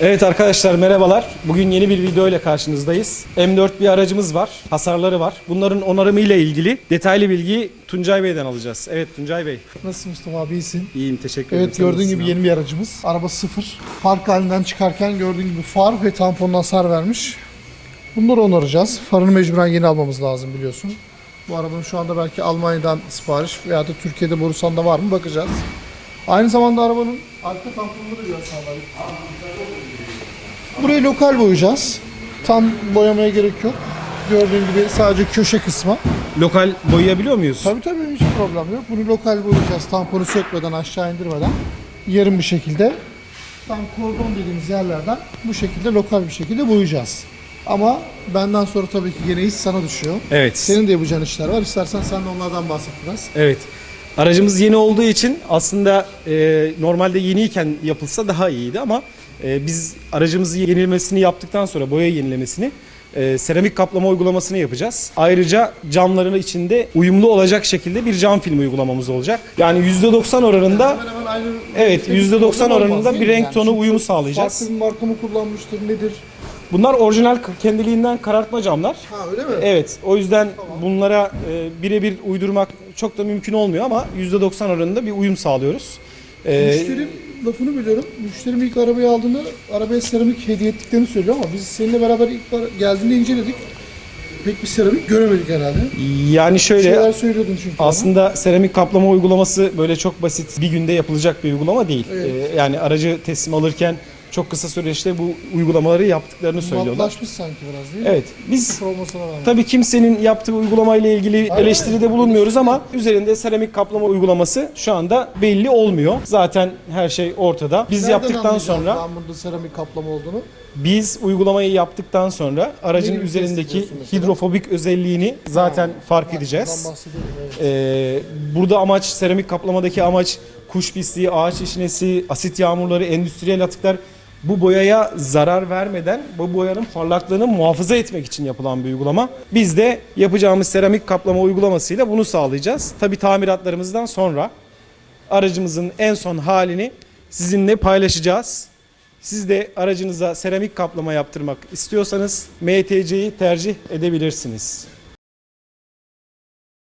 Evet arkadaşlar merhabalar. Bugün yeni bir video ile karşınızdayız. M4 bir aracımız var. Hasarları var. Bunların onarımı ile ilgili detaylı bilgiyi Tuncay Bey'den alacağız. Evet Tuncay Bey. Nasılsın Mustafa abi iyisin? İyiyim teşekkür ederim. Evet Sen gördüğün gibi abi? yeni bir aracımız. Araba sıfır. Park halinden çıkarken gördüğün gibi far ve tamponuna hasar vermiş. Bunları onaracağız. Farını mecburen yeni almamız lazım biliyorsun. Bu arabanın şu anda belki Almanya'dan sipariş veya da Türkiye'de Borusan'da var mı bakacağız. Aynı zamanda arabanın arka tamponunu da göstermek. Burayı lokal boyayacağız. Tam boyamaya gerek yok. Gördüğün gibi sadece köşe kısmı. Lokal boyayabiliyor muyuz? Tabii tabii hiç problem yok. Bunu lokal boyayacağız. Tamponu sökmeden, aşağı indirmeden. Yarım bir şekilde. Tam kordon dediğimiz yerlerden bu şekilde lokal bir şekilde boyayacağız. Ama benden sonra tabii ki gene iş sana düşüyor. Evet. Senin de yapacağın işler var. İstersen sen de onlardan bahset biraz. Evet. Aracımız yeni olduğu için aslında e, normalde yeniyken yapılsa daha iyiydi ama e, biz aracımızı yenilemesini yaptıktan sonra boya yenilemesini e, seramik kaplama uygulamasını yapacağız. Ayrıca camların içinde uyumlu olacak şekilde bir cam film uygulamamız olacak. Yani %90 oranında Hemen hemen aynı Evet, renkte %90 problem olmaz oranında bir renk tonu uyumu sağlayacağız. Farklı bir marka mı kullanmıştır nedir? Bunlar orijinal kendiliğinden karartma camlar. Ha öyle mi? Evet, o yüzden bunlara e, birebir uydurmak çok da mümkün olmuyor ama %90 oranında bir uyum sağlıyoruz. E, Müşterim lafını biliyorum. Müşterim ilk arabayı aldığında arabaya seramik hediye ettiklerini söylüyor ama biz seninle beraber ilk geldiğinde inceledik. Pek bir seramik göremedik herhalde. yani şöyle şeyler söylüyordun çünkü. aslında seramik kaplama uygulaması böyle çok basit bir günde yapılacak bir uygulama değil. Evet. E, yani aracı teslim alırken çok kısa süreçte bu uygulamaları yaptıklarını söylüyorlar. Matlaşmış sanki biraz değil mi? Evet, biz. Tabii kimsenin yaptığı uygulamayla ilgili eleştiride bulunmuyoruz ama üzerinde seramik kaplama uygulaması şu anda belli olmuyor. Zaten her şey ortada. Biz Nereden yaptıktan sonra Ben burada seramik kaplama olduğunu. biz uygulamayı yaptıktan sonra aracın Neyi üzerindeki hidrofobik özelliğini zaten fark Bundan edeceğiz. evet. Ee, burada amaç seramik kaplamadaki amaç kuş pisliği, ağaç işinesi, asit yağmurları, endüstriyel atıklar bu boyaya zarar vermeden bu boyanın parlaklığını muhafaza etmek için yapılan bir uygulama. Biz de yapacağımız seramik kaplama uygulamasıyla bunu sağlayacağız. Tabi tamiratlarımızdan sonra aracımızın en son halini sizinle paylaşacağız. Siz de aracınıza seramik kaplama yaptırmak istiyorsanız MTC'yi tercih edebilirsiniz.